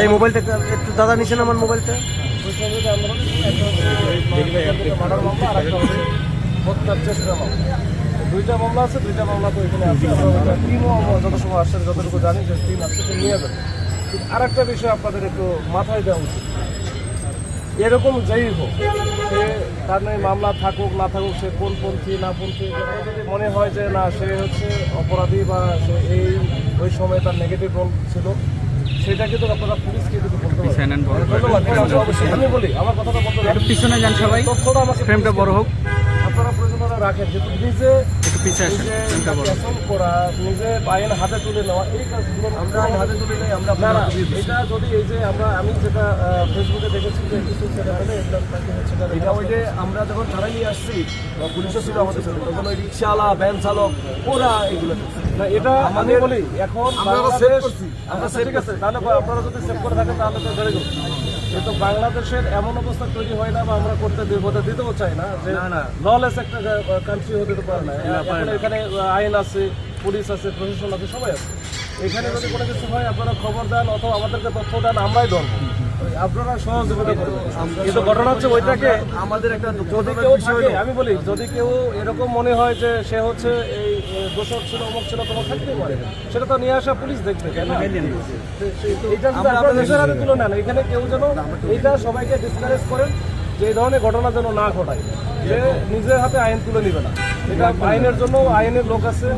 এই মোবাইলটা একটু- দাদা নিছেন আমার মোবাইলটা। আর দুইটা মামলা আছে দুইটা মামলা তো এখানে আছে টিমও যত সময় আসছেন যতটুকু জানি যে টিম আসছে নিয়ে যাবে আর একটা বিষয় আপনাদের একটু মাথায় দেওয়া উচিত। এরকম যাই হোক, সে তার নয় মামলা থাকুক না থাকুক সে কোন পন্থী না পন্থী যদি মনে হয় যে না সে হচ্ছে অপরাধী বা সে এই ওই সময় তার নেগেটিভ রোল ছিল। সেটা কিন্তু আপনারা পুলিশকে কিন্তু বলতে পারেন। অবশ্যই, অবশ্যই। আমি বলি আমার কথাটা বলতে পিছনে যান সবাই। তথ্যটা আমাকে ফ্রেমটা বড় হোক। আপনারা প্রয়োজন রাখেন যেহেতু নিজে পিছিয়ে আসেন নিজে ফ্রেমটা বড় শাসন করা নিজে আইন হাতে তুলে নেওয়া এই কাজগুলো আমরা আইন হাতে তুলে নেই আমরা না না এটা যদি এই যে আমরা আমি যেটা ফেসবুকে দেখেছি যে কিছু ছেলে তারা- এটা ওই যে আমরা যখন নিয়ে আসছি পুলিশও ছিল আমাদের সাথে তখন ওই রিক্সাওয়ালা ভ্যান চালক ওরা এগুলো না এটা আমি বলি এখন বাংলাদেশ আমরা ঠিক আছে তাহলে আপনারা যদি সেভ করে থাকেন তাহলে তো কিন্তু বাংলাদেশের এমন অবস্থা তৈরি হয় না বা আমরা করতে দিব দিতেও চাই না যে না, না। ললেস একটা কান্ট্রি হতে তো পারে না এখন এখানে আইন আছে পুলিশ আছে প্রশাসন আছে সবাই আছে। এখানে যদি কোনো কিছু হয় আপনারা খবর দেন অথবা আমাদেরকে তথ্য দেন আমরাই ধরবো। আপনারা সহযোগিতা করবেন কিন্তু ঘটনা হচ্ছে ওইটাকে আমাদের একটা যদি কেউ থাকে আমি বলি যদি কেউ এরকম মনে হয় যে সে হচ্ছে এই দোষক ছিল অমুক ছিল তোমার থাকতে পারে। সেটা তো নিয়ে আসা পুলিশ দেখবে কেন যদি আপনারা নিজের হাতে তুলে নেন এখানে কেউ যেন এইটা সবাইকে ডিসকারেজ করেন যে এই ধরনের ঘটনা যেন না ঘটায় যে নিজের হাতে আইন তুলে নিবে না। এটা আইনের জন্য আইনের লোক আছে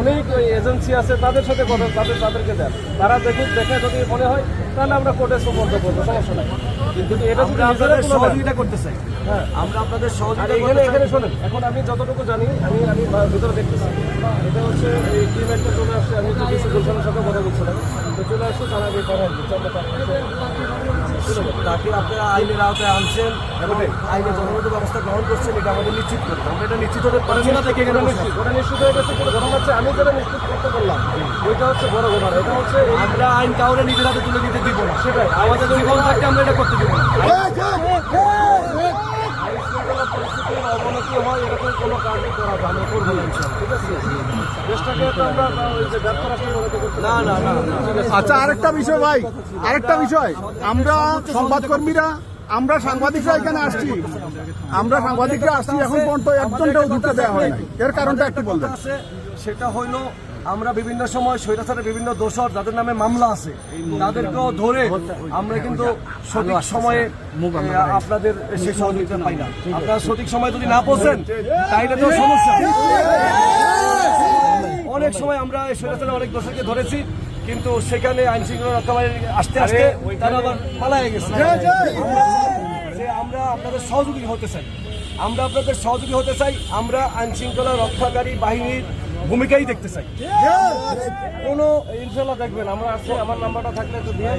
অনেক এজেন্সি আছে তাদের সাথে কথা তাদের তাদেরকে দেন। তারা দেখুক দেখে যদি মনে হয় তাহলে আমরা কোর্টে সুপর্দ করব সমস্যা নাই। কিন্তু এটা যদি আপনাদের সহযোগিতা করতে চাই। হ্যাঁ। আমরা আপনাদের সহযোগিতা এখানে এখানে শোনেন এখন আমি যতটুকু জানি আমি আমি ভিতরে দেখতেছি। এটা হচ্ছে এই টিম একটা চলে আসছে আমি গুলশানের সাথে কথা বলছিলাম। তো চলে আসছে তারা আমি তাকে আপনারা আইনের আওতায় আনছেন এবং আইনের যথাযথ ব্যবস্থা গ্রহণ করছেন এটা আমাদের নিশ্চিত করতে আমরা এটা নিশ্চিত হতে পারছি না থেকে এখানে। নিশ্চিত- ওটা নিশ্চিত হয়ে গেছে কিন্তু ঘটনা হচ্ছে আমি যেটা নিশ্চিত করতে পারলাম ওইটা হচ্ছে বড় ঘটনা এটা হচ্ছে আমরা আইন কাউরে নিজের হাতে তুলে দিতে দিব না। সেটাই আমাদের জীবন থাকতে আমরা এটা করতে দিব না। অবনতি হয় কোনো কাজই করা না, করব ঠিক আছে। আচ্ছা আরেকটা বিষয় ভাই আরেকটা বিষয়। আমরা সংবাদকর্মীরা আমরা সাংবাদিকরা এখানে আসছি। আমরা সাংবাদিকরা আসছি এখন পর্যন্ত একজনটাও ঢুকতে দেওয়া হয় এর কারণটা একটু বলবেন। সেটা হইল আমরা বিভিন্ন সময় স্বৈরাচারের বিভিন্ন দোষর যাদের নামে মামলা আছে তাদেরকেও ধরে আমরা কিন্তু সঠিক সময়ে আপনাদের সেই সহযোগিতা পাই না। আপনারা সঠিক সময় যদি না পৌঁছেন তাইলে তো সমস্যা। অনেক সময় আমরা স্বৈরাচারের অনেক দোষরকে ধরেছি কিন্তু সেখানে আইন শৃঙ্খলা রক্ষাবাহিনী আসতে আসতে তারা আবার পালায় গেছে। যে আমরা আপনাদের সহযোগী হতে চাই। আমরা আপনাদের সহযোগী হতে চাই আমরা আইন শৃঙ্খলা রক্ষাকারী বাহিনীর ভূমিকাই দেখতে চাই। কোনো ইনশাল্লাহ দেখবেন। আমরা আছি আমার নাম্বারটা থাকলে তো দিয়ে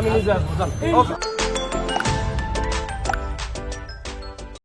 আমি নিজে আসব.